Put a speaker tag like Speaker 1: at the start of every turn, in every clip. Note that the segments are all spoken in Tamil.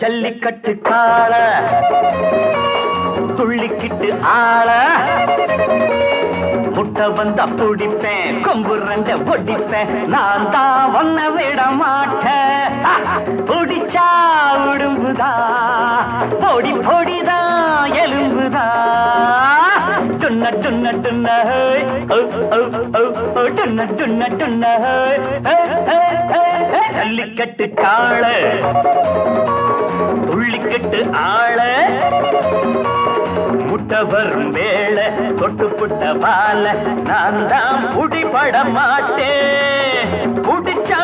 Speaker 1: ஜல்லிக்கட்டு காள துள்ளிக்கிட்டு ஆள. முட்டை வந்த பிடிப்பேன் கொம்பு ரெண்ட ஒடிப்பேன். நான் தான் ஒன்ன விட மாட்டேன். பிடிச்சா உடும்புதா? பொடி பொடிதான் எலும்புதா? டுன்ன டுன்ன டுன்ன டுன்ன டுன்ன டுன்ன ஜல்லிக்கட்டு காள துள்ளிக்கட்டு ஆள. முட்டை வரும் வேளை தொட்டு புட்ட வாழ நான் தான் புடிபட மாட்டேன். புடிச்சா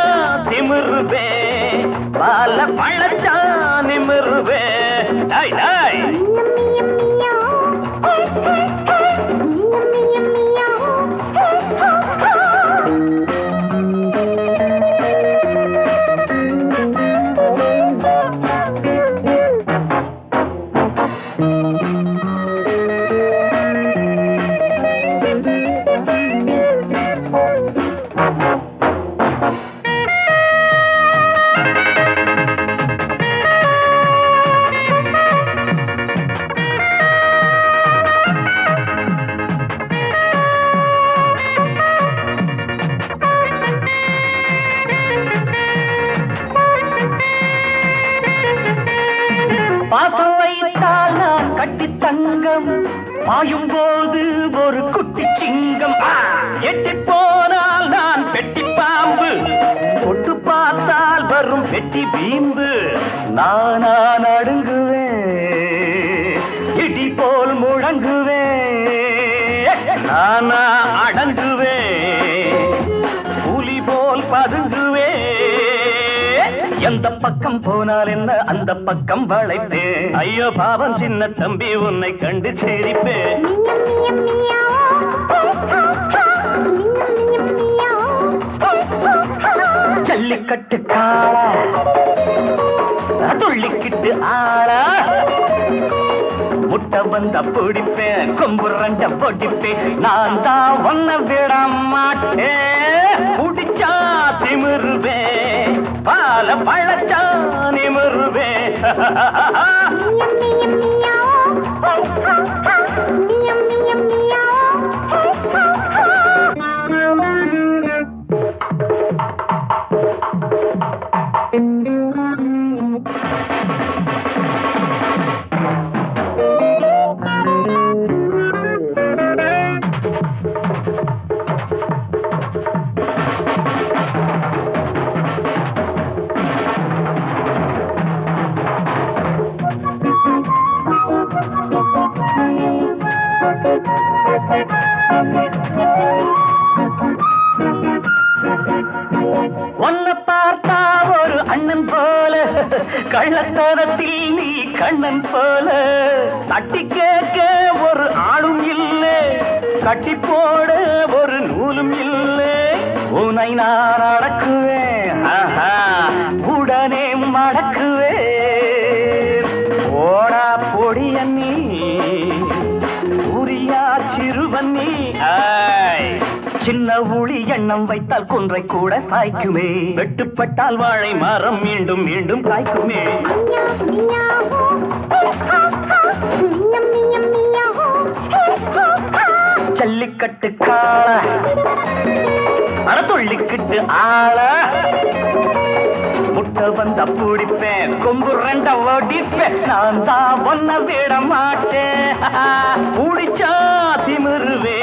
Speaker 1: திமிருவே பால பழச்சா நிமிருவே பாயும் போது ஒரு குட்டி சிங்கம். எட்டி போனால் நான் பெட்டி பாம்பு. தொட்டு பார்த்தால் வரும் பெட்டி பீம்பு நானா நடுங்குவேன் இடி போல் முழங்குவேன். நானா அடங்குவேன். எந்த பக்கம் போனால் என்ன? அந்த பக்கம் வளைப்பேன். ஐயோ பாவம் சின்ன தம்பி உன்னை கண்டு சேரிப்பேன். ஜல்லிக்கட்டு காளா துள்ளிக்கிட்டு ஆளா. முட்டை வந்த பிடிப்பேன் கொம்பு ரெண்ட பொடிப்பேன். நான் தான் ஒன்ன விட மாட்டேன். பழச்சாணி முருவே கள்ளத்தனத்தில் நீ கண்ணன் போல. தட்டி கேட்க ஒரு ஆளும் இல்லை. கட்டி போட ஒரு நூலும் இல்லை. உனை நான் அடக்குவேன். உடனே மடக்குவேன் சின்ன ஊழி எண்ணம் வைத்தால் குன்றை கூட சாய்க்குமே. வெட்டுப்பட்டால் வாழை மரம் மீண்டும் மீண்டும் காய்க்குமே. ஜல்லிக்கட்டு காள அறத்துள்ளிக்கிட்டு ஆள. முட்டை வந்த பிடிப்பேன் கொம்பு ரெண்ட ஓடிப்பேன் நான் தான் ஒன்ன விட மாட்டேன். முடிச்சா திமிருவே